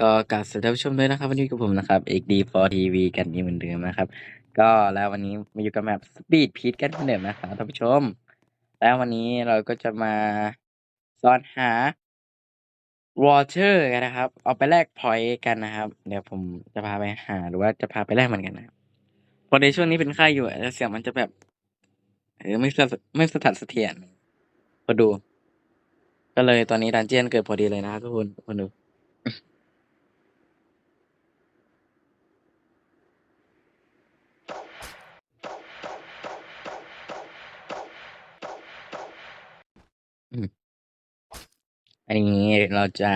ก็กราบสวัสดีท่านผู้ชมด้วยนะครับ วันนี้กับผมนะครับ XD 4 TV กันอีกเหมือนเดิมนะครับ ก็แล้ววันนี้มาอยู่กับแมป Speed p e a t กันเหมือนเดิมนะครับท่านผู้ชม แล้ววันนี้เราก็จะมาซ่อนหา Water กันนะครับ เอาไปแลก point กันนะครับ เดี๋ยวผมจะพาไปหาหรือว่าจะพาไปแลกเหมือนกันนะครับ พอในช่วงนี้เป็นไข้อยู่แล้วเสียงมันจะแบบเออไม่สะไม่สถัดเสถียรพอดู ก็เลยตอนนี้ดันเจียนเกิดพอดีเลยนะครับทุกคนทุกคนดูอันนี้เราจะ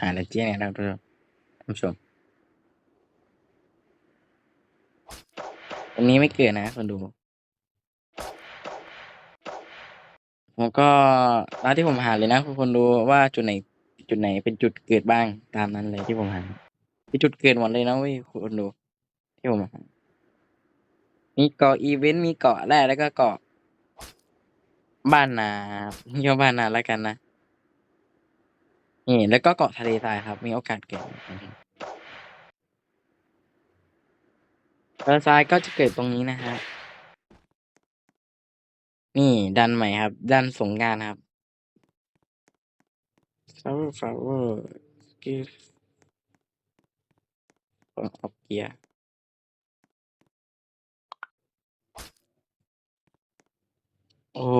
หาดันเจียนนะครับท่านผู้ชม อันนี้ไม่เกิดนะคนดู ผมก็ตามที่ผมหาเลยนะคุณคนดูว่าจุดไหน จุดไหนเป็นจุดเกิดบ้างตามนั้นเลยที่ผมหาที่จุดเกิดหมดเลยนะเว้ยคุณดู ที่ผมหามีเกาะอีเวนต์มีเกาะแรกแล้วก็เกาะ บ้านนาเรียกว่าบ้านนาแล้วกันนะนี่แล้วก็เกาะทะเลทรายครับ มีโอกาสเกิด ทะเลทรายก็จะเกิดตรงนี้นะฮะนี่ดันใหม่ครับ ดันสงการครับ flower flower give ออกเกียร์โอ้โห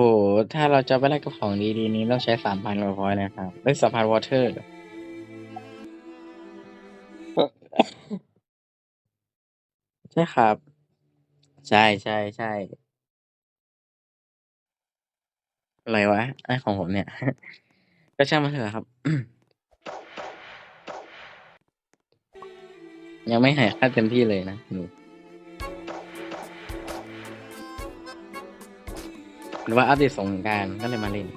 ถ้าเราจะไปแลกกับของดีๆนี้ต้องใช้สามพันกว่าพอยต์นะครับได้สามพันวอเตอร์ ใช่ครับ ใช่ใช่ใช่อะไรวะไอของผมเนี่ย ก็ช่างมันเถอะครับ ยังไม่หายค่าเต็มที่เลยนะหนู หรือว่าอัปเดตสงกรารก็เลยมาเล่น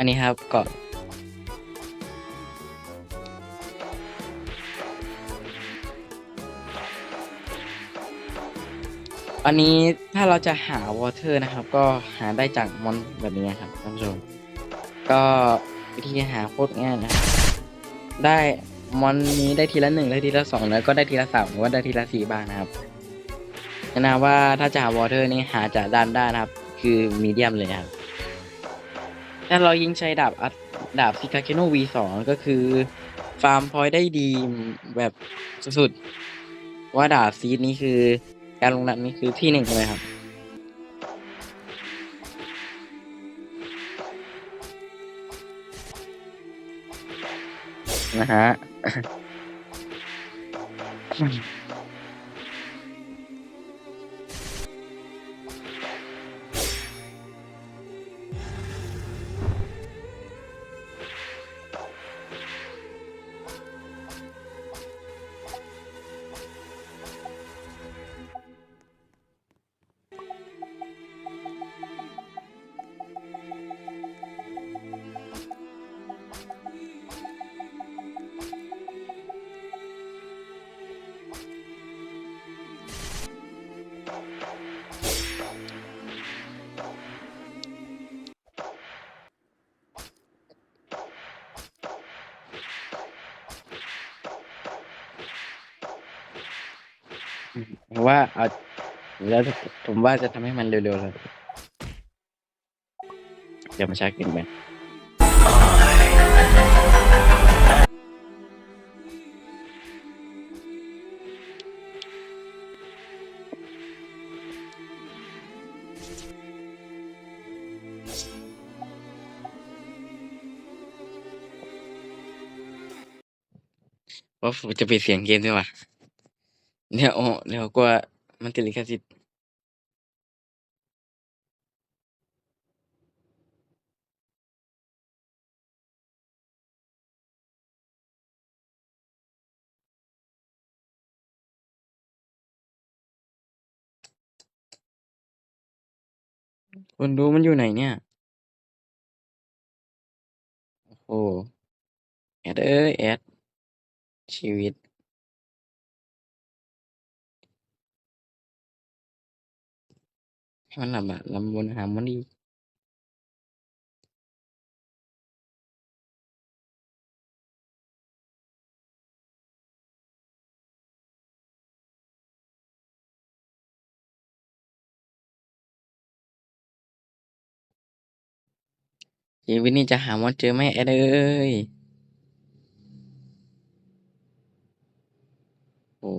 อันนี้ครับเกาะอันนี้ถ้าเราจะหาวอเตอร์นะครับ ก็หาได้จากมอนแบบนี้ครับท่านผู้ชมก็วิธีหาโคตรง่ายนะครับได้มอนนี้ได้ทีละหนึ่งได้ทีละสองแล้วก็ได้ทีละสามหรือว่าได้ทีละสี่บ้างนะครับแนะนำว่าถ้าจะหาวอเตอร์นี่หาจากด้านได้นะครับ คือมีเดียมเลยครับ ถ้าเรายิงใช้ดาบอัดดาบซิกาเคโน V2 ก็คือ ฟาร์มพอยได้ดีแบบสุดๆ ว่าดาบซีดนี้คือการลงนัดนี้คือที่หนึ่งเลยครับนะฮะ เพราะว่าเอาแล้วผมว่าจะทำให้มันเร็วๆเลยเดี๋ยวมาชักกินไปว่าจะปิดเสียงเกมด้วยวะ เดี๋ยว เดี๋ยวกลัวมันติดลิขสิทธิ์คนดูมันอยู่ไหนเนี่ย โอ้โห แอดเอ้ยแอดชีวิต ให้มันลำบากลำบนหามันดีชีวิตนี้จะหามอนเจอไหมแอดเอ้ยโอ้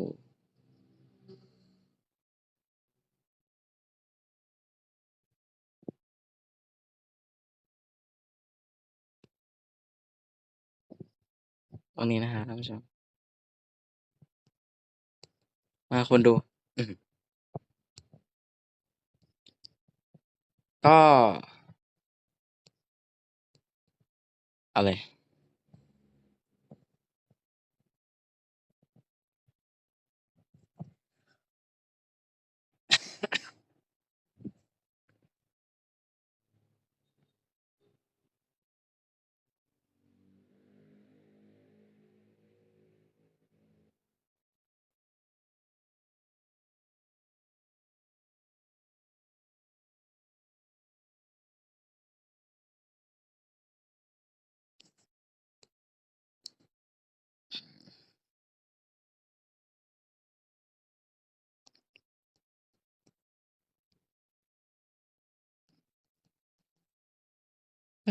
รงนี้นะฮะท่านผู้ชมมาคนดู ก็ อะไร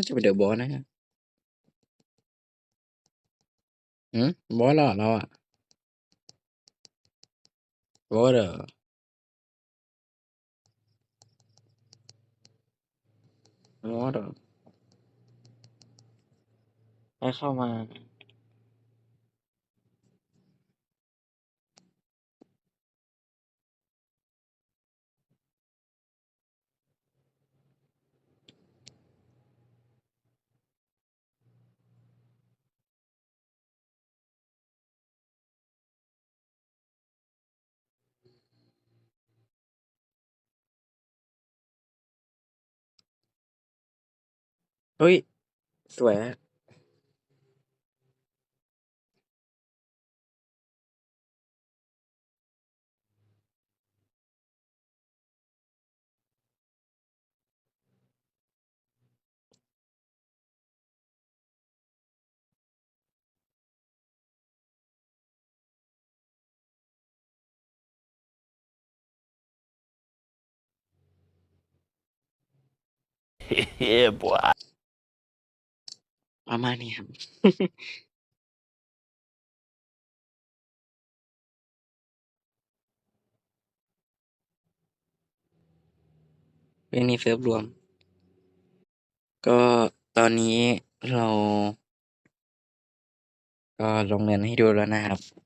น่าจะเป็นเดอะบอสนะฮะอืมบอสเหรอเราอะบอสเหรอบอสเหรอให้เข้ามา เฮ้ย สวยอะ ประมาณนี้ครับ เป็นนี้เซิร์ฟรวม ก็ตอนนี้เรา ก็ลงเงินให้ดูแล้วนะครับ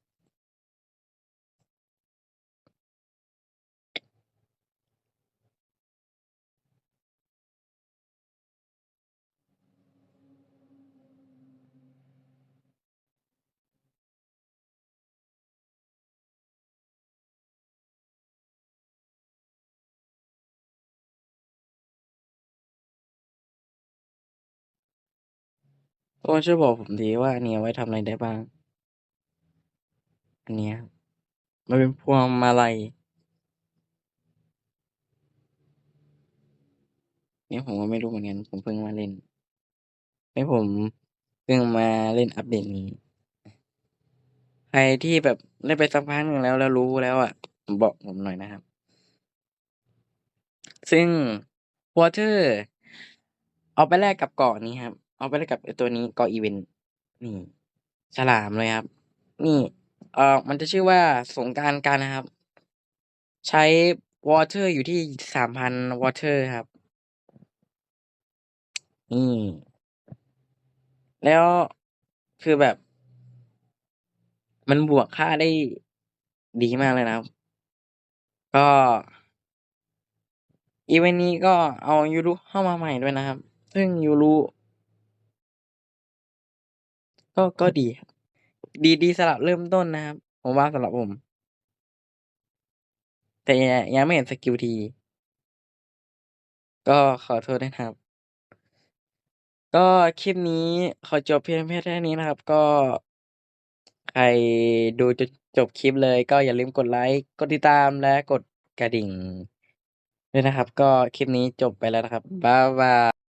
ก็ช่วยบอกผมทีว่าอันนี้ไว้ทำอะไรได้บ้าง อันเนี้ยมันเป็นพวงมาลัยเนี่ยผมก็ไม่รู้เหมือนกัน ผมเพิ่งมาเล่นไม่ผมเพิ่งมาเล่นอัปเดตนี้ ใครที่แบบเล่นไปสักพักหนึ่งแล้วแล้วรู้แล้วอะบอกผมหน่อยนะครับ ซึ่ง Water เอาไปแลกกับเกาะนี้ครับ เอาไปแลกกับไอ้ตัวนี้กาะอีเวนต์นี่ ฉลามเลยครับ นี่ เอ่อ มันจะชื่อว่าสงการกันนะครับ ใช้ Water อยู่ที่สามพัน Water ครับ นี่ แล้วคือแบบ มันบวกค่าได้ดีมากเลยนะครับ ก็อีเวนต์นี้ก็เอายูรุเข้ามาใหม่ด้วยนะครับ ซึ่งยูรุ ก็ ก็ดีครับ ดี ดีสำหรับเริ่มต้นนะครับ ผมว่าสำหรับผม แต่ยังยังไม่เห็นสกิลที ก็ขอโทษด้วยนะครับ ก็คลิปนี้ขอจบเพียงแค่นี้นะครับ ก็ ใครดูจนจบคลิปเลย ก็อย่าลืมกดไลค์ กดติดตามและกดกระดิ่งด้วยนะครับ ก็คลิปนี้จบไปแล้วนะครับ บ๊ายบาย